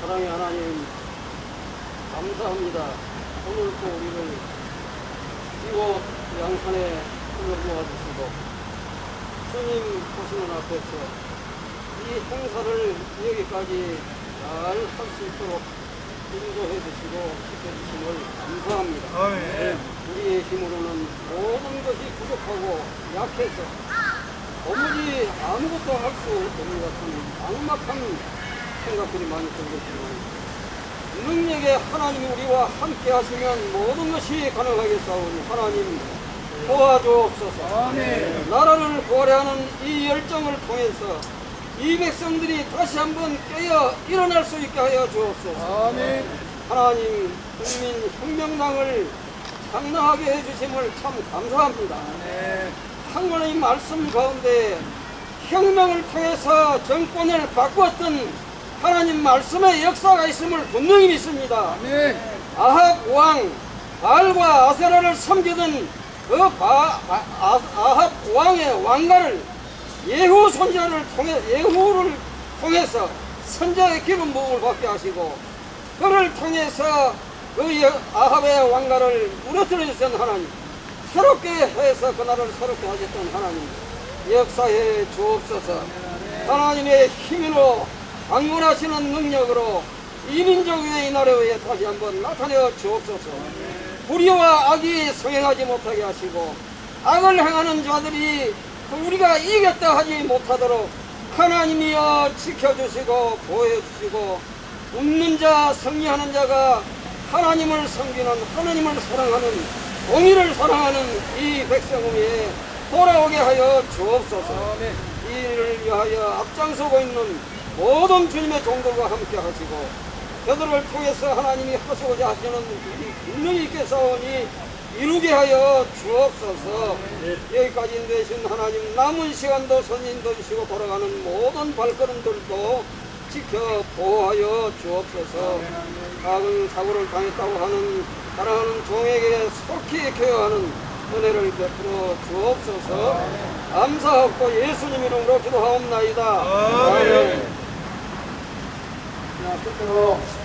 사랑의 하나님 감사합니다. 오늘 또 우리를 이곳 양산에 불러 모아주시고 주님 보시는 앞에서 이 행사를 여기까지 잘 할 수 있도록 인도해 주시고 지켜주심을 감사합니다. 아멘. 우리의 힘으로는 모든 것이 부족하고 약해서 도무지 아무것도 할 수 없는 것 같은 막막한 생각들이 많이 들겠지만 능력의 하나님이 우리와 함께 하시면 모든 것이 가능하겠사오니 하나님 도와주옵소서 아멘. 나라를 구하려 하는 이 열정을 통해서 이 백성들이 다시 한번 깨어 일어날 수 있게 하여 주옵소서 아멘. 하나님 국민 혁명당을 장랑하게 해주심을 참 감사합니다. 아멘. 하나님 말씀 가운데 혁명을 통해서 정권을 바꾸었던 하나님 말씀의 역사가 있음을 분명히 믿습니다. 아멘. 아합 왕 바알과 아세라를 섬기던 그 바, 바- 아, 아합 왕의 왕가를 예후 선자를 통해 예후를 통해서 선자의 기름 부음을 받게 하시고 그를 통해서 그 여- 아합의 왕가를 무너뜨려 주신 하나님 새롭게 해서 그 나라를 새롭게 하셨던 하나님 역사해 주옵소서 하나님의 힘으로 강건하시는 능력으로 이민족 위에 이 나라 위에 다시 한번 나타내어 주옵소서 불의와 악이 성행하지 못하게 하시고 악을 행하는 자들이 그 우리가 이겼다 하지 못하도록 하나님이여 지켜주시고 보호해주시고 웃는 자 승리하는 자가 하나님을 섬기는 하나님을 사랑하는 공의를 사랑하는 이 백성 위에 돌아오게 하여 주옵소서 아멘. 이를 위하여 앞장서고 있는 모든 주님의 종들과 함께 하시고 저들을 통해서 하나님이 하시고자 하시는 일이 분명히 있겠사오니 이루게 하여 주옵소서. 여기까지 인도하신 하나님 남은 시간도 선인도 주시고 돌아가는 모든 발걸음들도 지켜 보호하여 주옵소서. 작은 사고를 당했다고 하는 사랑하는 종에게 속히 케어하는 은혜를 베풀어 주옵소서. 감사하고 예수님 이름으로 기도하옵나이다 끝으로